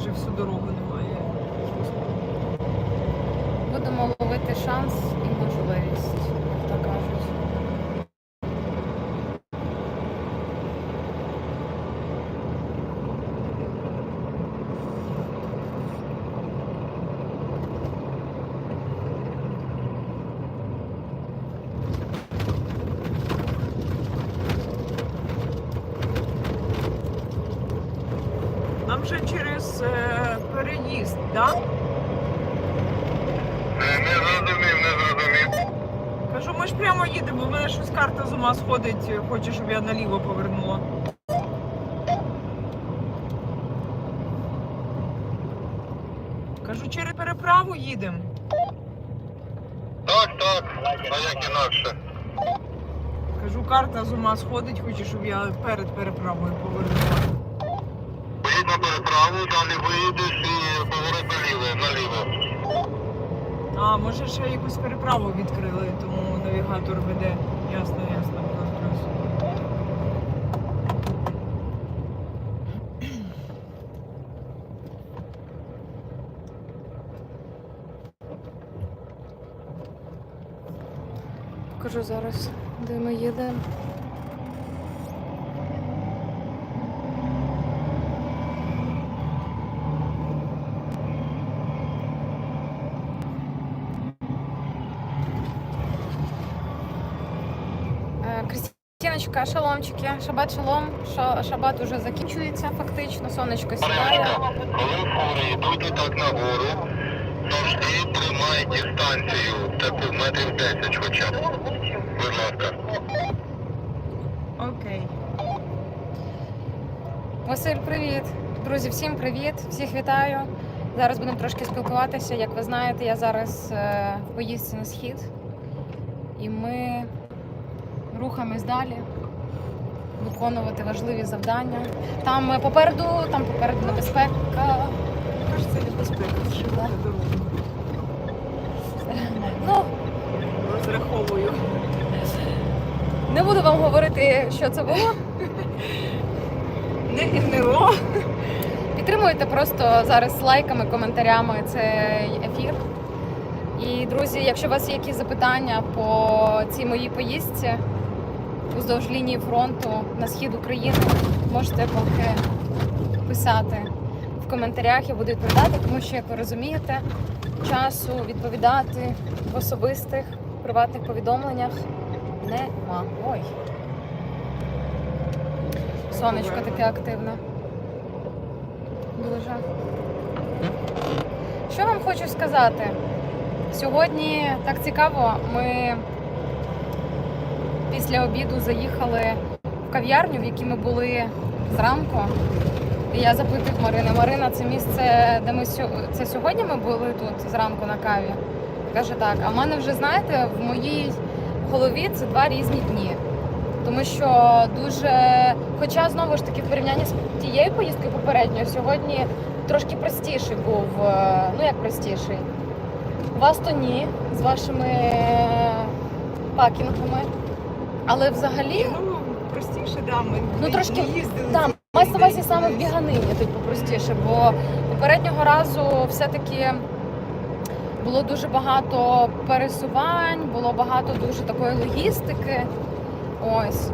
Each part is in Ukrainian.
майже всю дорогу немає. Будемо ловити шанс і можливість, як то кажуть. Нам вже через е, переїзд, так? Да? Не, не зрозумів, не зрозумів. Кажу, ми ж прямо їдемо, в мене щось карта з ума сходить, хоче, щоб я наліво повернула. Кажу, через переправу їдемо. Так, так, а як інакше? Кажу, карта з ума сходить, хоче, щоб я перед переправою повернула. На переправу, далі виїдеш і поворот наліво, наліво. А, може ще якусь переправу відкрили, тому навігатор веде. Ясно, ясно. плюс, плюс. Покажу зараз, де ми їдемо. Е, Крістіночка, шаломчики, шабат шалом. Ша- Шабат уже закінчується фактично, сонечко сідає. Коли фури йдуть отак нагору, завжди тримай дистанцію, таку метрів 10 хоча б. Будь ласка. Окей. Василь, привіт. Друзі, всім привіт, всіх вітаю. Зараз будемо трошки спілкуватися. Як ви знаєте, я зараз е, в поїздці на схід, і ми рухаємось далі, виконувати важливі завдання. Там е, попереду, там попереду небезпека. Каже, це небезпека, що Да. Ну, Розраховую. не буду вам говорити, що це було. Не НЛО. Підтримуйте просто зараз лайками, коментарями цей ефір. І, друзі, якщо у вас є якісь запитання по цій моїй поїздці уздовж лінії фронту на схід України, можете поки писати в коментарях, я буду відповідати, тому що, як ви розумієте, часу відповідати в особистих приватних повідомленнях нема. Ой. Сонечко таке активне. Дуже. Що вам хочу сказати? Сьогодні так цікаво, ми після обіду заїхали в кав'ярню, в якій ми були зранку. І я запитую в Марини, Марина, це місце, де ми це сьогодні ми були тут зранку на каві? Каже так. А в мене вже, знаєте, в моїй голові це два різні дні. Тому що дуже, хоча знову ж таки в порівнянні з тією поїздкою попередньою, сьогодні трошки простіший був. е, Ну як простіший? У вас то ні, з вашими е, пакінгами. Але взагалі, Ну, простіше, да, ми Ну, трошки, не їздили. да, мається на увазі саме в біганині, типу простіше, бо попереднього разу все-таки було дуже багато пересувань, було багато дуже такої логістики. Ось.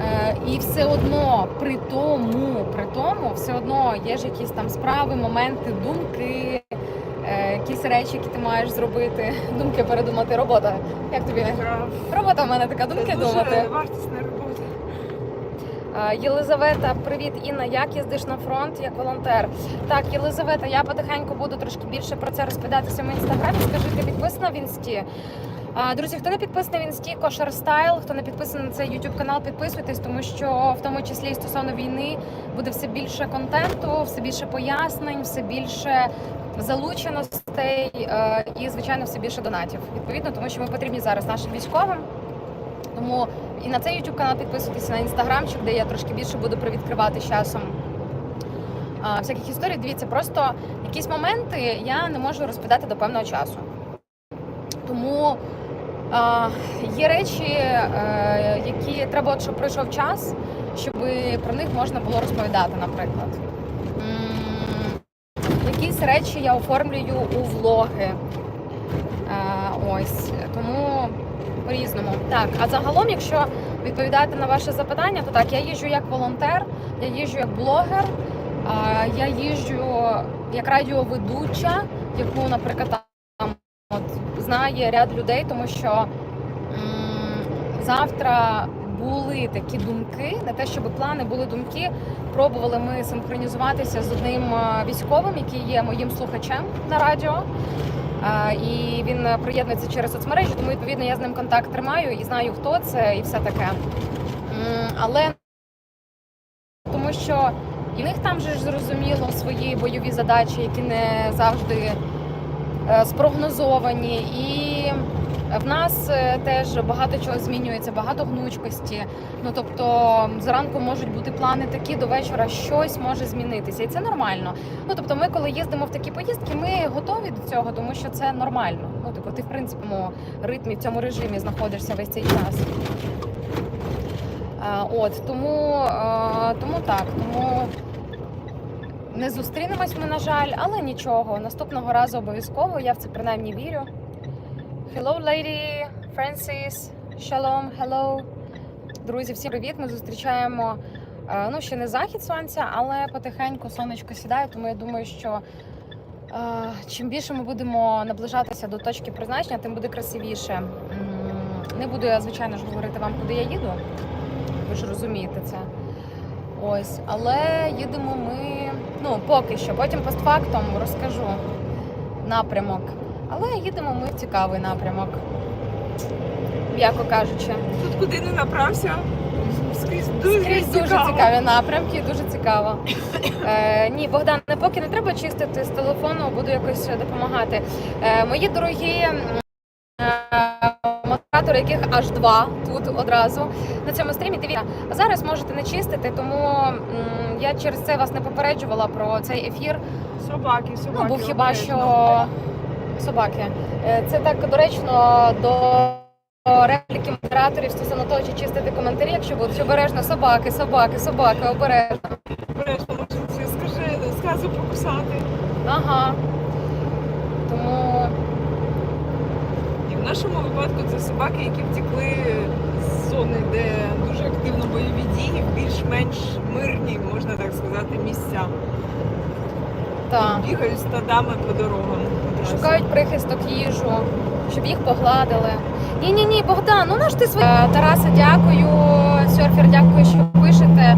Е, і все одно при тому, при тому, все одно є ж якісь там справи, моменти, думки, якісь речі, які ти маєш зробити. Думки передумати. Робота. Як тобі? Робота в мене така, думки Це дуже думати. вартісна робота. Єлизавета, привіт, Інна. Як їздиш на фронт як волонтер? Так, Єлизавета, я потихеньку буду трошки більше про це розповідатися в інстаграмі. Скажи, ти підписана в інсті? Друзі, хто не підписаний в інсті, Кошар Стайл, хто не підписаний на цей YouTube канал, підписуйтесь, тому що в тому числі і стосовно війни буде все більше контенту, все більше пояснень, все більше залученостей е, і, звичайно, все більше донатів. Відповідно, тому що ми потрібні зараз нашим військовим. Тому і на цей YouTube канал підписуйтесь на інстаграмчик, де я трошки більше буду привідкривати з часом а, всяких історій. Дивіться, просто якісь моменти я не можу розповідати до певного часу. Тому а, є речі, е, які треба, щоб пройшов час, щоб про них можна було розповідати, наприклад. Ці речі я оформлюю у влоги. Е, ось тому по-різному. Так, а загалом, якщо відповідати на ваше запитання, то так, я їжджу як волонтер, я їжджу як блогер, я їжджу як радіоведуча, яку, наприклад, там от, знає ряд людей, тому що м, завтра були такі думки, не те, щоб плани, були думки. Пробували ми синхронізуватися з одним військовим, який є моїм слухачем на радіо. І він е, приєднується через соцмережі, тому відповідно я з ним контакт тримаю і знаю, хто це і все таке. Але тому що і в них там же ж зрозуміло свої бойові задачі, які не завжди е, спрогнозовані. І в нас е, теж багато чого змінюється, багато гнучкості. Ну тобто зранку можуть бути плани такі, до вечора щось може змінитися, і це нормально. Ну тобто, ми, коли їздимо в такі поїздки, ми готові до цього, тому що це нормально. Ну тобто, ти в принципі в ритмі, в цьому режимі знаходишся весь цей час. Е, От тому, е, тому так, тому не зустрінемось ми, на жаль, але нічого. Наступного разу обов'язково. Я в це принаймні вірю. Hello, lady, Francis, Shalom, hello. Друзі, всім привіт! Ми зустрічаємо е, ну, ще не захід сонця, але потихеньку сонечко сідає, тому я думаю, що е, чим більше ми будемо наближатися до точки призначення, тим буде красивіше. Не буду я, звичайно ж, говорити вам, куди я їду. Ви ж розумієте це. Ось, але їдемо ми, ну, поки що, потім постфактом розкажу напрямок. Але їдемо ми в цікавий напрямок, м'яко кажучи. Тут куди не направся, скрізь дуже Скрізь дуже цікаво. цікаві напрямки, дуже цікаво. Е, ні, Богдан, поки не треба чистити з телефону, буду якось допомагати. Е, мої дорогі е, модератори, яких аж два тут одразу на цьому стрімі. Дивіться, а зараз можете не чистити, тому м, я через це вас не попереджувала про цей ефір. Собаки, собаки. Ну, був хіба що собаки. Е, Це так доречно до репліки модераторів стосовно того, чи чистити коментарі, якщо будуть обережно собаки, собаки, собаки, обережно. Обережно, може, це скажи, сказу покусати. Ага. Тому І в нашому випадку це собаки, які втекли з зони, де дуже активно бойові дії, в більш-менш мирні, можна так сказати, місця. Так. Бігають стадами по дорогам. Шукають прихисток їжу, щоб їх погладили. Ні, ні, ні, Богдан, ну наш ти свій. Е, Тараса, дякую. Серфер, дякую, що пишете.